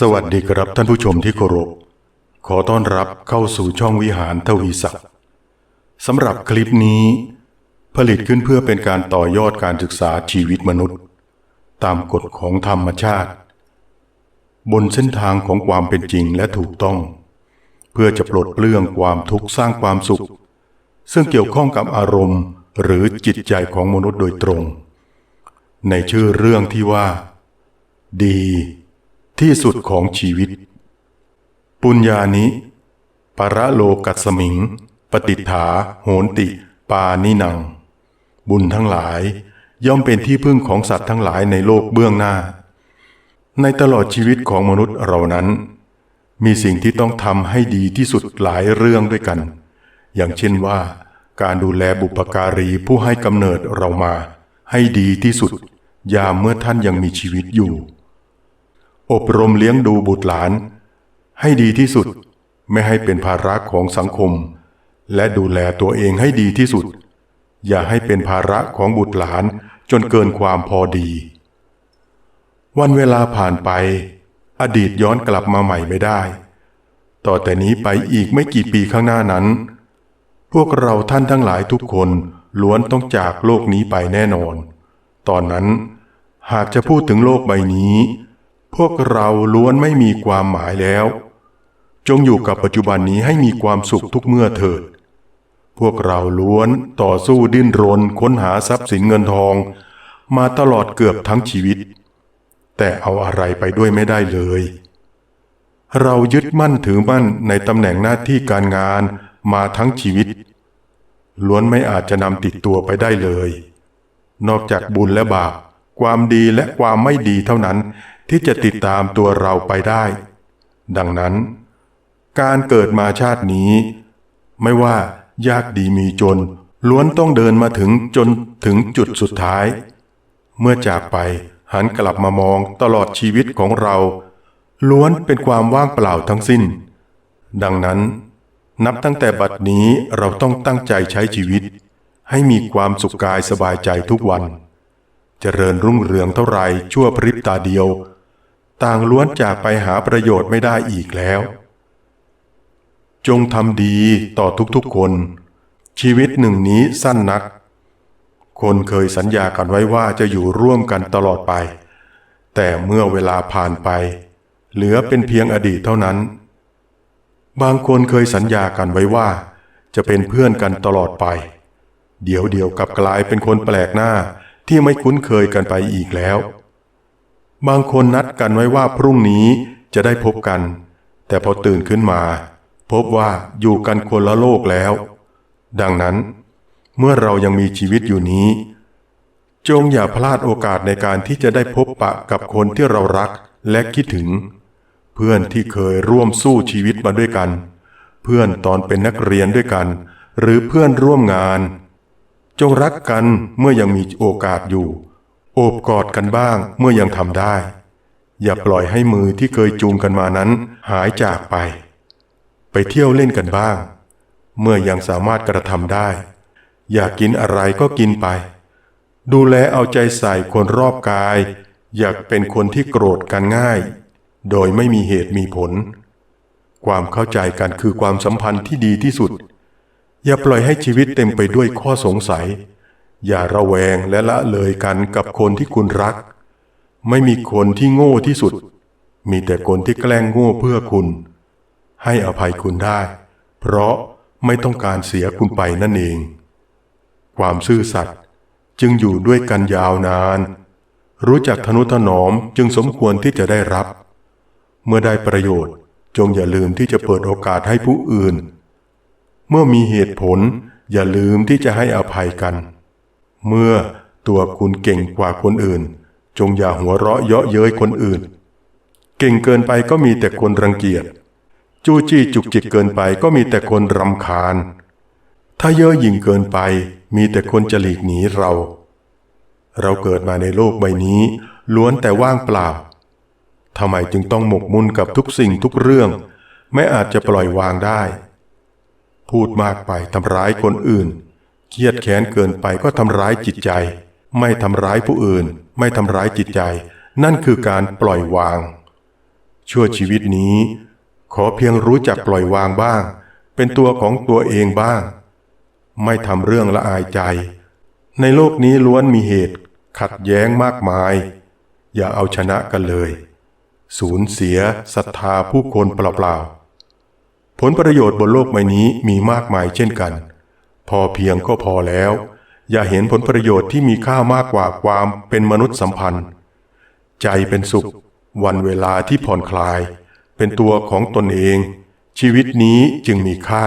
สวัสดีครับท่านผู้ชมที่เคารพ ขอต้อนรับเข้าสู่ช่องวิหารทวีศักดิ์สำหรับคลิปนี้ ผลิตขึ้นเพื่อเป็นการต่อยอดการศึกษาชีวิตมนุษย์ ตามกฎของธรรมชาติ บนเส้นทางของความเป็นจริงและถูกต้อง เพื่อจะปลดเปลื้องความทุกข์สร้างความสุข ซึ่งเกี่ยวข้องกับอารมณ์หรือจิตใจของมนุษย์โดยตรง ในชื่อเรื่องที่ว่า ดี ที่สุดของชีวิต ปุญญานิ ปรโลกัสมิง ปฏิฐา โหนติ ปานินัง บุญทั้งหลาย ย่อมเป็นที่พึ่งของสัตว์ทั้งหลายในโลกเบื้องหน้า ในตลอดชีวิตของมนุษย์เรานั้น มีสิ่งที่ต้องทำให้ดีที่สุดหลายเรื่องด้วยกัน อย่างเช่นว่า การดูแลบุปการีผู้ให้กำเนิดเรามา ให้ดีที่สุด ยามเมื่อท่านยังมีชีวิตอยู่ อบรมเลี้ยงดูบุตรหลาน ให้ดีที่สุดไม่ให้เป็นภาระของสังคม และดูแลตัวเองให้ดีที่สุด อย่าให้เป็นภาระของบุตรหลานจนเกินความพอดี วันเวลาผ่านไป อดีตย้อนกลับมาใหม่ไม่ได้ ต่อแต่นี้ไปอีกไม่กี่ปีข้างหน้านั้น พวกเราท่านทั้งหลายทุกคนล้วนต้องจากโลกนี้ไปแน่นอน ตอนนั้นหากจะพูดถึงโลกใบนี้ พวกเราล้วนไม่มีความหมายแล้ว จงอยู่กับปัจจุบันนี้ให้มีความสุขทุกเมื่อเถิด พวกเราล้วนต่อสู้ดิ้นรนค้นหาทรัพย์สินเงินทอง มาตลอดเกือบทั้งชีวิต แต่เอาอะไรไปด้วยไม่ได้เลย เรายึดมั่นถือมั่นในตำแหน่งหน้าที่การงานมาทั้งชีวิต ล้วนไม่อาจจะนำติดตัวไปได้เลย นอกจากบุญและบาปความดีและความไม่ดีเท่านั้น ที่จะติดตามตัวเราไปได้ ดังนั้น การเกิดมาชาตินี้ ไม่ว่ายากดีมีจน ล้วนต้องเดินมาถึงจนถึงจุดสุดท้าย เมื่อจากไปหันกลับมามองตลอดชีวิตของเรา ล้วนเป็นความว่างเปล่าทั้งสิ้น ดังนั้น นับตั้งแต่บัดนี้เราต้องตั้งใจใช้ชีวิต ให้มีความสุขกายสบายใจทุกวันจเจริญรุ่งเรืองเท่าไรชั่วพริบตาเดียว ต่างล้วนจากไปหาประโยชน์ไม่ได้อีกแล้ว จงทำดีต่อทุกๆคน ชีวิตหนึ่งนี้สั้นนัก คนเคยสัญญากันไว้ว่าจะอยู่ร่วมกันตลอดไป แต่เมื่อเวลาผ่านไป เหลือเป็นเพียงอดีตเท่านั้น บางคนเคยสัญญากันไว้ว่า จะเป็นเพื่อนกันตลอดไป เดี๋ยวเดียวกลับกลายเป็นคนแปลกหน้าที่ไม่คุ้นเคยกันไปอีกแล้ว บางคนนัดกันไว้ว่าพรุ่งนี้จะได้พบกัน แต่พอตื่นขึ้นมา พบว่าอยู่กันคนละโลกแล้ว ดังนั้น เมื่อเรายังมีชีวิตอยู่นี้ จงอย่าพลาดโอกาสในการที่จะได้พบปะกับคนที่เรารักและคิดถึง เพื่อนที่เคยร่วมสู้ชีวิตมาด้วยกัน เพื่อนตอนเป็นนักเรียนด้วยกัน หรือเพื่อนร่วมงาน จงรักกันเมื่อยังมีโอกาสอยู่ โอบกอดกันบ้างเมื่อยังทำได้ อย่าปล่อยให้มือที่เคยจูงกันมานั้นหายจากไป ไปเที่ยวเล่นกันบ้าง เมื่อยังสามารถกระทำได้ อยากกินอะไรก็กินไป ดูแลเอาใจใส่คนรอบกาย อยากเป็นคนที่โกรธกันง่าย โดยไม่มีเหตุมีผล ความเข้าใจกันคือความสัมพันธ์ที่ดีที่สุด อย่าปล่อยให้ชีวิตเต็มไปด้วยข้อสงสัย อย่าระแวงและละเลยกันกับคนที่คุณรัก ไม่มีคนที่โง่ที่สุด มีแต่คนที่แกล้งโง่เพื่อคุณ ให้อภัยคุณได้ เพราะไม่ต้องการเสียคุณไปนั่นเอง ความซื่อสัตย์จึงอยู่ด้วยกันยาวนาน รู้จักทนุถนอมจึงสมควรที่จะได้รับ เมื่อได้ประโยชน์จงอย่าลืมที่จะเปิดโอกาสให้ผู้อื่น เมื่อมีเหตุผลอย่าลืมที่จะให้อภัยกัน เมื่อตัวคุณเก่งกว่าคนอื่น จงอย่าหัวเราะเยาะเย้ยคนอื่น เก่งเกินไปก็มีแต่คนรังเกียจ จู้จี้จุกจิกเกินไปก็มีแต่คนรำคาญ ถ้าเย่อหยิ่งเกินไป มีแต่คนจะหลีกหนีเรา เราเกิดมาในโลกใบนี้ ล้วนแต่ว่างเปล่าทำไมจึงต้องหมกมุ่นกับทุกสิ่งทุกเรื่อง ไม่อาจจะปล่อยวางได้ พูดมากไปทำร้ายคนอื่น เครียดแค้นเกินไปก็ทำร้ายจิตใจ ไม่ทำร้ายผู้อื่น ไม่ทำร้ายจิตใจ นั่นคือการปล่อยวาง ชั่วชีวิตนี้ ขอเพียงรู้จักปล่อยวางบ้าง เป็นตัวของตัวเองบ้าง ไม่ทำเรื่องละอายใจ ในโลกนี้ล้วนมีเหตุ ขัดแย้งมากมาย อย่าเอาชนะกันเลย สูญเสียศรัทธาผู้คนเปล่าๆผลประโยชน์บนโลกใบนี้มีมากมายเช่นกัน พอเพียงก็พอแล้ว อย่าเห็นผลประโยชน์ที่มีค่ามากกว่าความเป็นมนุษย์สัมพันธ์ ใจเป็นสุข วันเวลาที่ผ่อนคลาย เป็นตัวของตนเอง ชีวิตนี้จึงมีค่า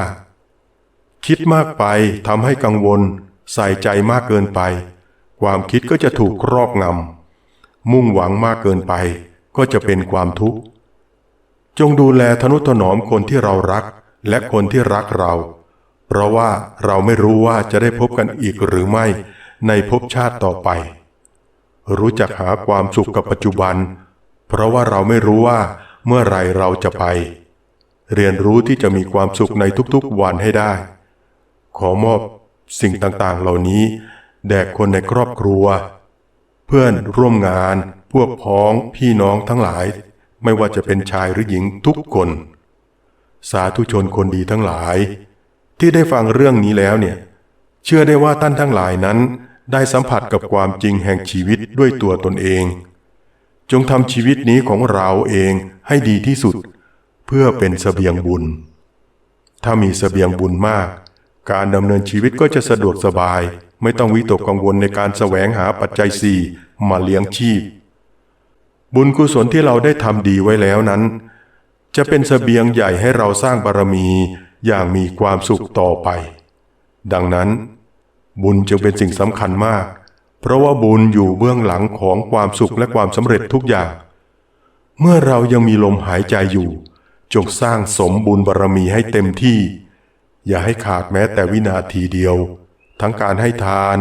คิดมากไปทำให้กังวล ใส่ใจมากเกินไป ความคิดก็จะถูกครอบงำมุ่งหวังมากเกินไป ก็จะเป็นความทุกข์จงดูแลทนุถนอมคนที่เรารักและคนที่รักเรา เพราะว่าเราไม่รู้ว่าจะได้พบกันอีกหรือไม่ในภพชาติต่อไป รู้จักหาความสุขกับปัจจุบัน เพราะว่าเราไม่รู้ว่าเมื่อไรเราจะไป เรียนรู้ที่จะมีความสุขในทุกๆวันให้ได้ ขอมอบสิ่งต่างๆเหล่านี้ แด่คนในครอบครัว เพื่อนร่วมงาน พวกพ้องพี่น้องทั้งหลาย ไม่ว่าจะเป็นชายหรือหญิงทุกคน สาธุชนคนดีทั้งหลาย ที่ได้ฟังเรื่องนี้แล้วเนี่ย เชื่อได้ว่าท่านทั้งหลายนั้น ได้สัมผัสกับความจริงแห่งชีวิตด้วยตัวตนเอง จงทำชีวิตนี้ของเราเองให้ดีที่สุด เพื่อเป็นเสบียงบุญ ถ้ามีเสบียงบุญมาก การดำเนินชีวิตก็จะสะดวกสบาย ไม่ต้องวิตกกังวลในการแสวงหาปัจจัยสี่มาเลี้ยงชีพ บุญกุศลที่เราได้ทำดีไว้แล้วนั้น จะเป็นเสบียงใหญ่ให้เราสร้างบารมี อย่างมีความสุขต่อไป ดังนั้น บุญจึงเป็นสิ่งสำคัญมาก เพราะว่าบุญอยู่เบื้องหลังของความสุขและความสำเร็จทุกอย่าง เมื่อเรายังมีลมหายใจอยู่ จงสร้างสมบุญบารมีให้เต็มที่ อย่าให้ขาดแม้แต่วินาทีเดียว ทั้งการให้ทาน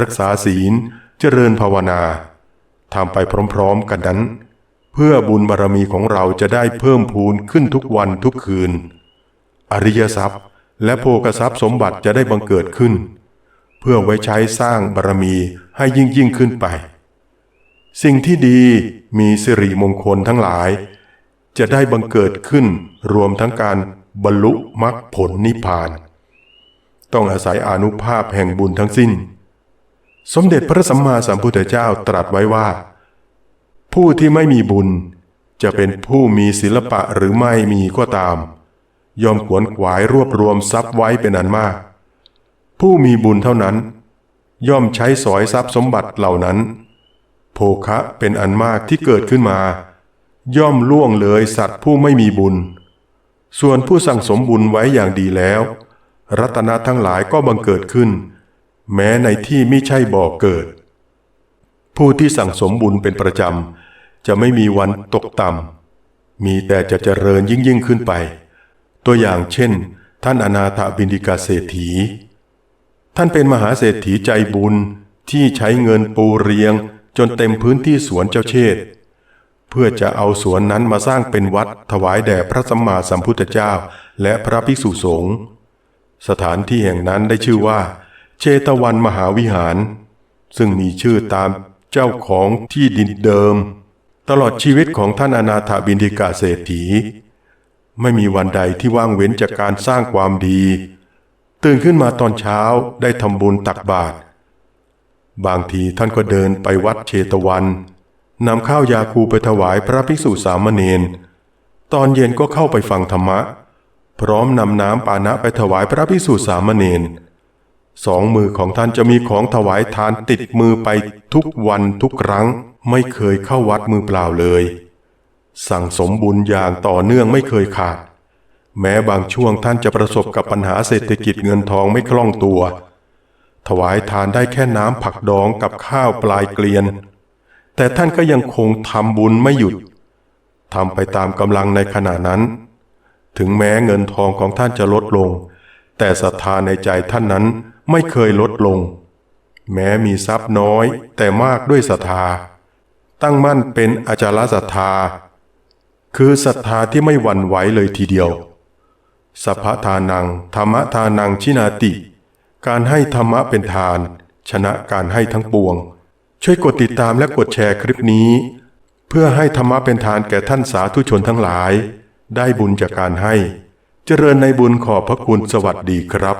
รักษาศีล เจริญภาวนาทำไปพร้อมๆกันนั้น เพื่อบุญบารมีของเราจะได้เพิ่มพูนขึ้นทุกวันทุกคืน อริยทรัพย์ และโภกทรัพย์สมบัติจะได้บังเกิดขึ้น เพื่อไว้ใช้สร้างบารมีให้ยิ่งยิ่งขึ้นไป สิ่งที่ดีมีสิริมงคลทั้งหลาย จะได้บังเกิดขึ้นรวมทั้งการบรรลุมรรคผลนิพพาน ต้องอาศัยอนุภาพแห่งบุญทั้งสิ้น สมเด็จพระสัมมาสัมพุทธเจ้าตรัสไว้ว่า ผู้ที่ไม่มีบุญจะเป็นผู้มีศิลปะหรือไม่มีก็ตาม ยอมขวนขวายรวบรวมทรัพย์ไว้เป็นอันมาก ผู้มีบุญเท่านั้น ย่อมใช้สอยทรัพย์สมบัติเหล่านั้น โภคะเป็นอันมากที่เกิดขึ้นมา ย่อมล่วงเลยสัตว์ผู้ไม่มีบุญ ส่วนผู้สั่งสมบุญไว้อย่างดีแล้ว รัตนะทั้งหลายก็บังเกิดขึ้น แม้ในที่ไม่ใช่บ่อเกิด ผู้ที่สั่งสมบุญเป็นประจำจะไม่มีวันตกต่ำมีแต่จะเจริญยิ่งยิ่งขึ้นไป ตัวอย่างเช่น ท่านอนาถบินิกาเศรษฐี ท่านเป็นมหาเศรษฐีใจบุญที่ใช้เงินปูเรียงจนเต็มพื้นที่สวนเจ้าเชษเพื่อจะเอาสวนนั้นมาสร้างเป็นวัดถวายแด่พระสัมมาสัมพุทธเจ้าและพระภิกษุสงฆ์สถานที่แห่งนั้นได้ชื่อว่า เชตวันมหาวิหาร ซึ่งมีชื่อตามเจ้าของที่ดินเดิม ตลอดชีวิตของท่านอนาถบินดิกาเศรษฐี ไม่มีวันใดที่ว่างเว้นจากการสร้างความดี ตื่นขึ้นมาตอนเช้าได้ทำบุญตักบาตรบางทีท่านก็เดินไปวัดเชตวันนำข้าวยาคูไปถวายพระภิกษุสามเณรตอนเย็นก็เข้าไปฟังธรรมะ พร้อมนำน้ำปานะไปถวายพระภิกษุสามเณรสองมือของท่านจะมีของถวายทานติดมือไปทุกวันทุกครั้ง ไม่เคยเข้าวัดมือเปล่าเลย สั่งสมบุญอย่างต่อเนื่องไม่เคยขาด แม้บางช่วงท่านจะประสบกับปัญหาเศรษฐกิจเงินทองไม่คล่องตัว ถวายทานได้แค่น้ำผักดองกับข้าวปลายเกลียน แต่ท่านก็ยังคงทำบุญไม่หยุดทำไปตามกำลังในขณะนั้น ถึงแม้เงินทองของท่านจะลดลง แต่ศรัทธาในใจท่านนั้นไม่เคยลดลง แม้มีทรัพย์น้อยแต่มากด้วยศรัทธา ตั้งมั่นเป็นอาจารศรัทธา คือศรัทธาที่ไม่หวั่นไหวเลยทีเดียว สัพพทานัง ธรรมทานังชินาติ การให้ธรรมะเป็นทาน ชนะการให้ทั้งปวง ช่วยกดติดตามและกดแชร์คลิปนี้เเพื่อให้ธรรมะเป็นทานแก่ท่านสาธุชนทั้งหลาย ได้บุญจากการให้ เจริญในบุญขอบพระคุณสวัสดีครับ